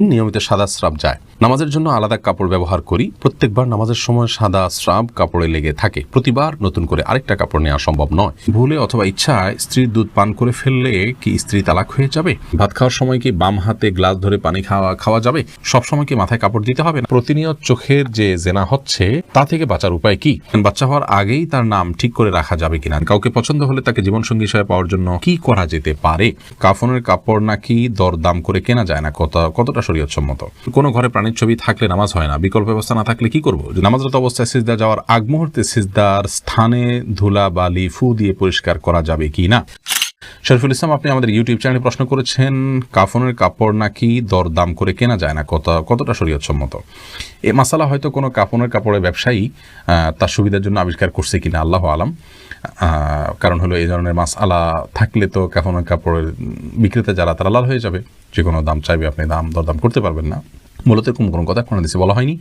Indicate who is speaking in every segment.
Speaker 1: নিয়মিত সাদা স্রাব যায়। নামাজের জন্য আলাদা কাপড় ব্যবহার করি। প্রত্যেকবার নামাজের সময় সাদা স্রাব কাপড়ে লেগে থাকে। প্রতিবার নতুন করে আরেকটা কাপড় নেওয়া সম্ভব নয়। ভুলে অথবা ইচ্ছায় স্ত্রীর দুধ পান করে ফেললে কি স্ত্রী তালাক হয়ে যাবে? ভাত খাওয়ার সময় কি বাম হাতে গ্লাস ধরে পানি খাওয়া খাওয়া যাবে? সব সময় কি মাথায় কাপড় দিতে হবে? না প্রতিনিয়ত চোখের যে জেনা হচ্ছে, তা থেকে বাঁচার উপায় কি? বাচ্চা হওয়ার আগেই তার নাম ঠিক করে রাখা যাবে কিনা? কাউকে পছন্দ হলে তাকে জীবনসঙ্গী হিসেবে পাওয়ার জন্য কি করা যেতে পারে? কাফনের কাপড় নাকি দরদাম করে কেনা যায় না? কত, কতটা শরীয়তসম্মত কোনো ঘরে প্রাণীর ছবি থাকলে নামাজ হয় না, বিকল্প ব্যবস্থা না থাকলে কি করব? নামাজরত অবস্থায় সিজদা যাওয়ার আগ মুহূর্তে সিজদার স্থানে ধুলা, বালি, ফু দিয়ে পরিষ্কার করা যাবে কি না? শরীফুল ইসলাম, আপনি আমাদের ইউটিউব চ্যানেলে প্রশ্ন করেছেন, কাফনের কাপড় নাকি দরদাম করে কেনা যায় না, কত কতটা শরীয়তসম্মত এ মাসালা হয়তো কোনো কাফনের কাপড়ের ব্যবসায়ী তার সুবিধার জন্য আবিষ্কার করছে কিনা, আল্লাহ আলাম। কারণ হলো এই ধরনের মাসালা থাকলে তো কাফনের কাপড়ের বিক্রেতা যারা, তারা লাল হয়ে যাবে। যে কোনো দাম চাইবে, আপনি দাম, দরদাম করতে পারবেন না। মূলত এরকম কোনো কথা কোনো দেশে বলা হয়নি।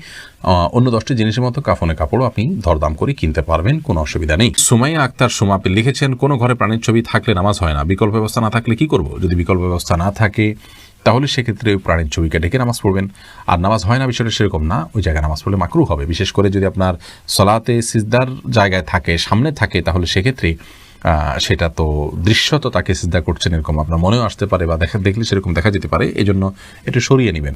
Speaker 1: অন্য দশটি জিনিসের মতো কাফনের কাপড়ও আপনি দরদাম করে কিনতে পারবেন, কোনো অসুবিধা নেই। সুমাইয়া আক্তার, সুমা, আপনি লিখেছেন, কোনো ঘরে প্রাণীর ছবি থাকলে নামাজ হয় না। বিকল্প ব্যবস্থা না থাকলে কি করব? যদি বিকল্প ব্যবস্থা না থাকে, তাহলে সেক্ষেত্রে ওই প্রাণীর ছবিকে ডেকে নামাজ পড়বেন? আর নামাজ হয় না বিষয়টা সেরকম না, ওই জায়গায় নামাজ পড়লে মাকরু হবে। বিশেষ করে যদি আপনার সলাতে সিজদার জায়গায় থাকে, সামনে থাকে, তাহলে সেক্ষেত্রে সেটা তো দৃশ্যত তাকে সিদ্ধা করছেন এরকম আপনার মনেও আসতে পারে বা দেখা, দেখলে সেরকম দেখা যেতে পারে এই জন্য একটু সরিয়ে নেবেন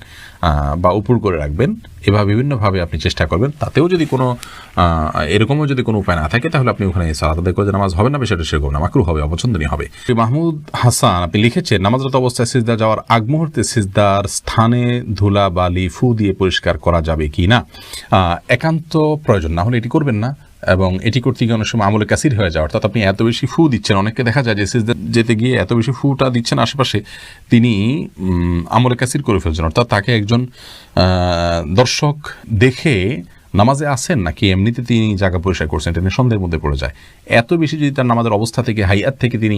Speaker 1: বা উপর করে রাখবেন, এভাবে বিভিন্নভাবে আপনি চেষ্টা করবেন, তাতেও যদি কোনো এরকমও যদি কোনো উপায় না থাকে, তাহলে আপনি ওখানে সালাত আদায় করে নামাজ হবে না, বিষয়টা সেরকম না মাকরু হবে, অপছন্দনীয় হবে। মাহমুদ হাসান, আপনি লিখেছেন, নামাজরত অবস্থায় সিজদা যাওয়ার আগ মুহূর্তে সিজদার স্থানে ধুলা, বালি, ফু দিয়ে পরিষ্কার করা যাবে কি না? একান্ত প্রয়োজন, না হলে এটি করবেন না। এবং এটি করতে গিয়ে অনেক সময় আমলে ক্যাসির হয়ে যায় অর্থাৎ আপনি এত বেশি ফু দিচ্ছেন, অনেককে দেখা যায় যে সিজদা যেতে গিয়ে এত বেশি ফুটা দিচ্ছেন আশেপাশে, তিনি আমলে ক্যাসির করে ফেলছেন। অর্থাৎ তাকে একজন দর্শক দেখে নামাজে আসেন নাকি এমনিতে তিনি জায়গা পরিষ্কার করছেন, এটা সন্দেহের মধ্যে পড়ে যায়। এত বেশি যদি তার নামাজের অবস্থা থেকে, হাইয়াত থেকে তিনি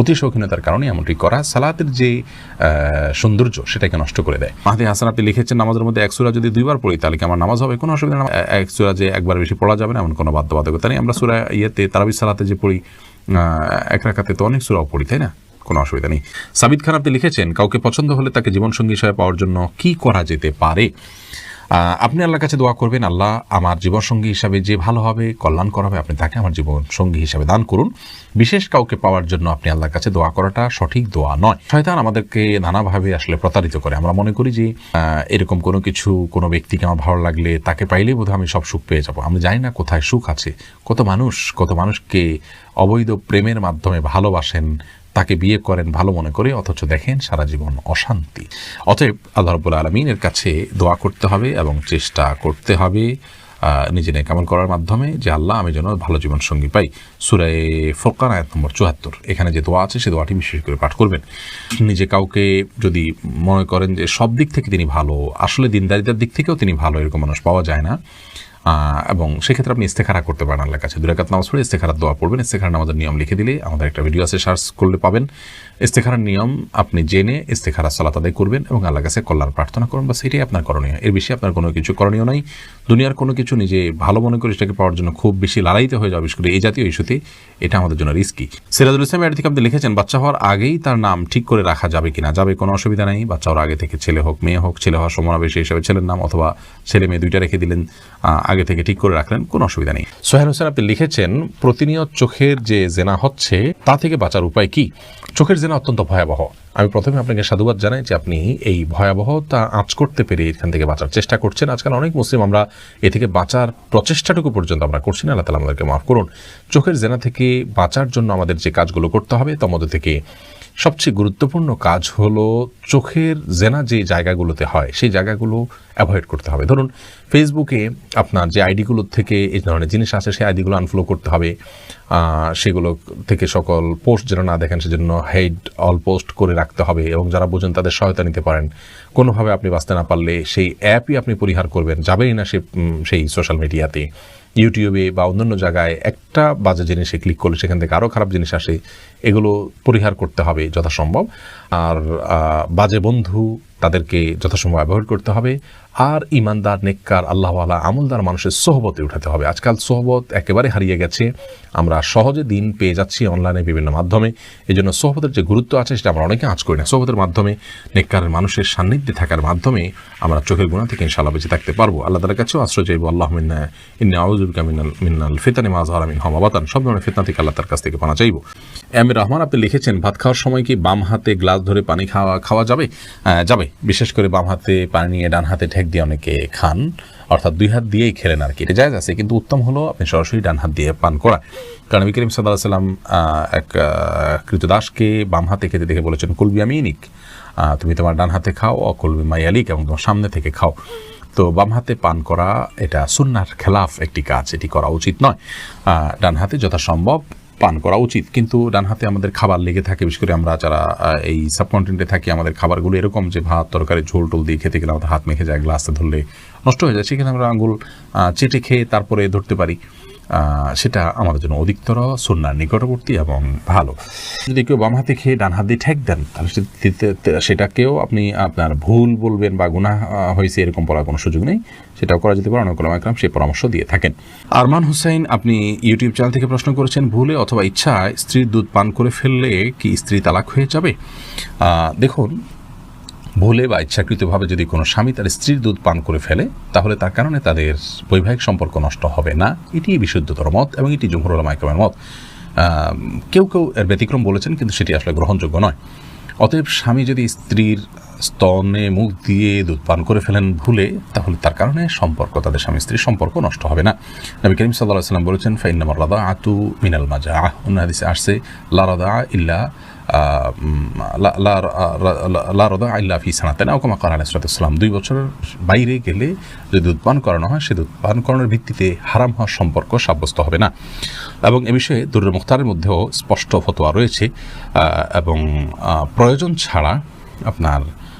Speaker 1: অতি শৌখিনতার কারণে এমনটি করা সালাতের যে সৌন্দর্য সেটাকে নষ্ট করে দেয়। মাহাদি হাসান, আপনি লিখেছেন নামাজের মধ্যে এক সুরা যদি দুইবার পড়ি, তাহলে কি আমার নামাজ হবে? কোনো অসুবিধা না। এক সুরা যে একবার বেশি পড়া যাবে না, এমন কোনো বাধ্যবাধকতা নেই। আমরা সুরা ইয়েতে, তারাবি সালাতে যে পড়ি এক রাখাতে তো অনেক সুরাও পড়ি, তাই না? কোনো অসুবিধা নেই। সাবিদ খান, আপনি লিখেছেন, কাউকে পছন্দ হলে তাকে জীবনসঙ্গী হিসাবে পাওয়ার জন্য কি করা যেতে পারে? আপনি আল্লাহর কাছে দোয়া করবেন, আল্লাহ আমার জীবনসঙ্গী হিসাবে যে ভালো হবে কল্যাণ করাবে আপনি তাকে আমার জীবন সঙ্গী হিসাবে দান করুন। বিশেষ কাউকে পাওয়ার জন্য আপনি আল্লাহর কাছে দোয়া করাটা সঠিক দোয়া নয়। শয়তান আমাদেরকে নানাভাবে আসলে প্রতারিত করে। আমরা মনে করি যে এরকম কোনো কিছু, কোনো ব্যক্তিকে আমার ভালো লাগলে তাকে পাইলেই বোধহয় আমি সব সুখ পেয়ে যাব। আমি জানি না কোথায় সুখ আছে। কত মানুষ, কত মানুষকে অবৈধ প্রেমের মাধ্যমে ভালোবাসেন তাকে বিয়ে করেন ভালো মনে করে, অথচ দেখেন সারা জীবন অশান্তি। অতএব আল্লাহ রব্বুল আলমিনের কাছে দোয়া করতে হবে এবং চেষ্টা করতে হবে নিজে নেকামল করার মাধ্যমে যে আল্লাহ আমি যেন ভালো জীবন সঙ্গী পাই। সুরায় ফোরকান আয়াত নম্বর চুয়াত্তর। এখানে যে দোয়া আছে, সে দোয়াটি বিশেষ করে পাঠ করবেন। নিজে কাউকে যদি মনে করেন যে সব দিক থেকে তিনি ভালো, আসলে দিনদারিতার দিক থেকেও তিনি ভালো, এরকম মানুষ পাওয়া যায় না। এবং সেক্ষেত্রে আপনি ইস্তেখারা করতে পারেন আল্লাহর কাছে। দুরাকাত নামাজ পড়ে ইস্তেখারার দোয়া পড়বেন। ইস্তেখারা নামাজের নিয়ম লিখে দিলে আমাদের একটা ভিডিও আছে, সার্চ করলে পাবেন। ইস্তেখারার নিয়ম আপনি জেনে ইস্তেখারা সালাত আদায় করবেন এবং আল্লাহর কাছে কল্যাণ প্রার্থনা করুন। বা সেটাই আপনার করণীয়। এর বেশি আপনার কোনো কিছু করণীয় নাই। দুনিয়ার কোনো কিছু নিজে ভালো মনে করে সেটাকে পাওয়ার জন্য খুব বেশি লড়াইতে হয়ে যাবে। বিশেষ করে এই জাতীয় ইস্যুতে এটা আমাদের জন্য রিস্কি সিরাজুল ইসলাম এর থেকে আপনি লিখেছেন, বাচ্চা হওয়ার আগেই তার নাম ঠিক করে রাখা যাবে কিনা? যাবে কোনো অসুবিধা নেই। বাচ্চা হওয়ার আগে থেকে ছেলে হোক, মেয়ে হোক, ছেলে হওয়ার সমাবেশে হিসাবে ছেলের নাম অথবা ছেলে মেয়ে দুইটা রেখে দিলেন। আগে থেকে ঠিক করে রাখলেন, কোনো অসুবিধা নেই। সোহেল হোসেন, আপনি লিখেছেন, প্রতিনিয়ত চোখের যে জেনা হচ্ছে, তা থেকে বাঁচার উপায় কি? চোখের জেনা অত্যন্ত ভয়াবহ। আমি প্রথমে আপনাকে সাধুবাদ জানাই যে আপনি এই ভয়াবহতা আঁচ করতে পেরে এখান থেকে বাঁচার চেষ্টা করছেন। আজকাল অনেক মুসলিম আমরা এ থেকে বাঁচার প্রচেষ্টাটুকু পর্যন্ত আমরা করছি না। আল্লাহ তালা আমাদেরকে মাফ করুন। চোখের জেনা থেকে বাঁচার জন্য আমাদের যে কাজগুলো করতে হবে তার মধ্যে থেকে সবচেয়ে গুরুত্বপূর্ণ কাজ হলো চোখের জেনা যে জায়গাগুলোতে হয়, সেই জায়গাগুলো অ্যাভয়েড করতে হবে। ধরুন ফেসবুকে আপনার যে আইডিগুলোর থেকে এই ধরনের জিনিস আসে, সেই আইডিগুলো আনফলো করতে হবে। সেগুলো থেকে সকল পোস্ট যেন না দেখেন, সেজন্য হেড অল পোস্ট করে রাখতে হবে এবং যারা বোঝেন তাদের সহায়তা নিতে পারেন। কোনোভাবে আপনি বাঁচতে না পারলে সেই অ্যাপই আপনি পরিহার করবেন। যাবেই না সে সেই সোশ্যাল মিডিয়াতে। ইউটিউবে বা অন্যান্য জায়গায় একটা বাজে জিনিসে ক্লিক করলে সেখান থেকে আরও খারাপ জিনিস আসে। এগুলো পরিহার করতে হবে যথাসম্ভব। আর বাজে বন্ধু তাদেরকে যথাসম্ভব ব্যবহার করতে হবে। আর ইমানদার, নেককার, আল্লাহওয়ালা, আমলদার মানুষের সোহবতে উঠাতে হবে। আজকাল সোহবত একেবারে হারিয়ে গেছে। আমরা সহজে দিন পেয়ে যাচ্ছি অনলাইনে বিভিন্ন মাধ্যমে। এই জন্য সোহবতের যে গুরুত্ব আছে, সেটা আমরা অনেকে আঁচ করি না। সোহবতের মাধ্যমে নেককারের মানুষের সান্নিধ্যে থাকার মাধ্যমে আমরা চোখের গুণা থেকে ইনশাল্লাহ বেঁচে থাকতে পারব। আল্লাহ তালার কাছেও আশ্রয় চাইব। আল্লাহ মিন্না, ইন্না মিনাল মিনাল ফিতানি মাজহার আমিন হমাবাতান। সব ধরনের ফিতনা থেকে আল্লাহ তার কাছ থেকে পানা চাইব। এম রহমান, আপনি লিখেছেন, ভাত খাওয়ার সময় কি বাম হাতে গ্লাস ধরে পানি খাওয়া খাওয়া যাবে? যাবে। বিশেষ করে বাম হাতে পানি নিয়ে ডান হাতে ঠেক দিয়ে অনেকে খান। অর্থাৎ দুই হাত দিয়েই খেলেন আর কি। এটা জায়গা আছে কিন্তু উত্তম হলো আপনি সরাসরি ডান হাত দিয়ে পান করা। কারণ নবী করিম সাল্লাহ সাল্লাম এক কৃতদাসকে বাম হাতে খেতে দেখে বলেছেন কুলবি আমিনিক আহ, তুমি তোমার ডান হাতে খাও অ অকুলবি মাইয়ালিক এবং তোমার সামনে থেকে খাও। তো বাম হাতে পান করা এটা সুন্নার খেলাফ একটি কাজ এটি করা উচিত নয়। ডান হাতে যথাসম্ভব পান করা উচিত। কিন্তু ডান হাতে আমাদের খাবার লেগে থাকে, বিশেষ করে আমরা যারা এই সাবকন্টিনেন্টে থাকি, আমাদের খাবারগুলো এরকম যে ভাত, তরকারি, ঝোল টোল দিয়ে খেতে গেলে আমাদের হাত মেখে যায়, গ্লাসে ধরলে নষ্ট হয়ে যায়। সেখানে আমরা আঙুল চেটে খেয়ে তারপরে ধরতে পারি। সেটা আমাদের জন্য অধিকতর সন্ন্যার নিকটবর্তী এবং ভালো। যদি কেউ বাম হাতে খেয়ে ডান হাত দিয়ে ঠেক দেন তাহলে সেটাকেও আপনি আপনার ভুল বলবেন বা আহ, হয়েছে এরকম বলার কোনো সুযোগ নেই। সেটাও করা যেতে পারে। অনেক একরাম সেই পরামর্শ দিয়ে থাকেন। আরমান হুসাইন আপনি ইউটিউব চ্যানেল থেকে প্রশ্ন করেছেন ভুলে অথবা ইচ্ছায় স্ত্রীর দুধ পান করে ফেললে কি স্ত্রী তালাক হয়ে যাবে? দেখুন ভুলে বা ইচ্ছাকৃতভাবে যদি কোনো স্বামী তার স্ত্রীর দুধ পান করে ফেলে, তাহলে তার কারণে তাদের বৈবাহিক সম্পর্ক নষ্ট হবে না। এটি বিশুদ্ধতর মত এবং এটি জমহুরুল মাইক্রমের মত। কেউ কেউ এর ব্যতিক্রম বলেছেন, কিন্তু সেটি আসলে গ্রহণযোগ্য নয়। অতএব স্বামী যদি স্ত্রীর স্তনে মুখ দিয়ে দুধ পান করে ফেলেন ভুলে, তাহলে তার কারণে সম্পর্ক, তাদের স্বামী স্ত্রীর সম্পর্ক নষ্ট হবে না। নবী করিম সাল্লাহ সাল্লাম বলেছেন ফাইন্নামার রাদা আতু মিনাল মাজা আহ অন্য হাদিসে আসছে, লা রাদা ইল্লা লা- রদা আল্লাহ ফি সানাতেন ওকমা আলাহ আলাইসালাম দুই বছরের বাইরে গেলে যদি পান করানো হয় সে দুধ পান করানোর ভিত্তিতে হারাম হওয়ার সম্পর্ক সাব্যস্ত হবে না। এবং এ বিষয়ে দুর্র মুখতারের মধ্যেও স্পষ্ট ফতোয়া রয়েছে এবং প্রয়োজন ছাড়া আপনার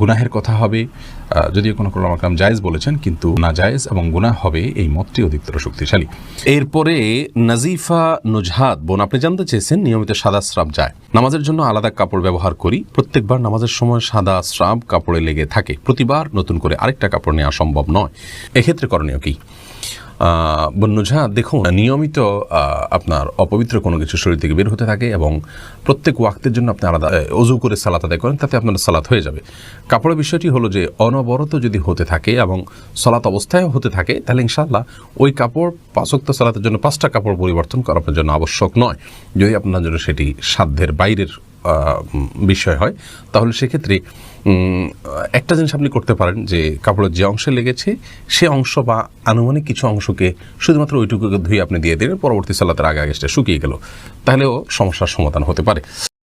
Speaker 1: গুনাহের কথা হবে। যদিও কোনো কোনো মাকাম জায়েজ বলেছেন, কিন্তু না জায়েজ এবং গুনাহ হবে এই মতটি অধিকতর শক্তিশালী। এরপরে নাজিফা নুজহাদ বোন, আপনি জানতে চেয়েছেন নিয়মিত সাদা স্রাব যায়। নামাজের জন্য আলাদা কাপড় ব্যবহার করি। প্রত্যেকবার নামাজের সময় সাদা স্রাব কাপড়ে লেগে থাকে। প্রতিবার নতুন করে আরেকটা কাপড় নেওয়া সম্ভব নয়। এক্ষেত্রে করণীয় কি? বন্যঝা দেখুন, নিয়মিত আপনার অপবিত্র কোনো কিছু শরীর থেকে বের হতে থাকে এবং প্রত্যেক ওয়াক্তের জন্য আপনি আলাদা অজু করে সালাত আদায় করেন, তাতে আপনার সালাত হয়ে যাবে। কাপড়ের বিষয়টি হলো যে, অনবরত যদি হতে থাকে এবং সালাত অবস্থায় হতে থাকে, তাহলে ইনশাল্লাহ ওই কাপড়, পাঁচক্ত সালাতের জন্য পাঁচটা কাপড় পরিবর্তন করা আপনার জন্য আবশ্যক নয়। যদি আপনার জন্য সেটি সাধ্যের বাইরের বিষয় হয়, তাহলে সেক্ষেত্রে একটা জিনিস আপনি করতে পারেন যে, কাপড়ের যে অংশে লেগেছে, সে অংশ বা আনুমানিক কিছু অংশকে শুধুমাত্র ওইটুকুকে ধুয়ে আপনি দিয়ে দিলেন, পরবর্তী সালাতের আগে আগে সেটা শুকিয়ে গেল। তাহলেও সমস্যার সমাধান হতে পারে।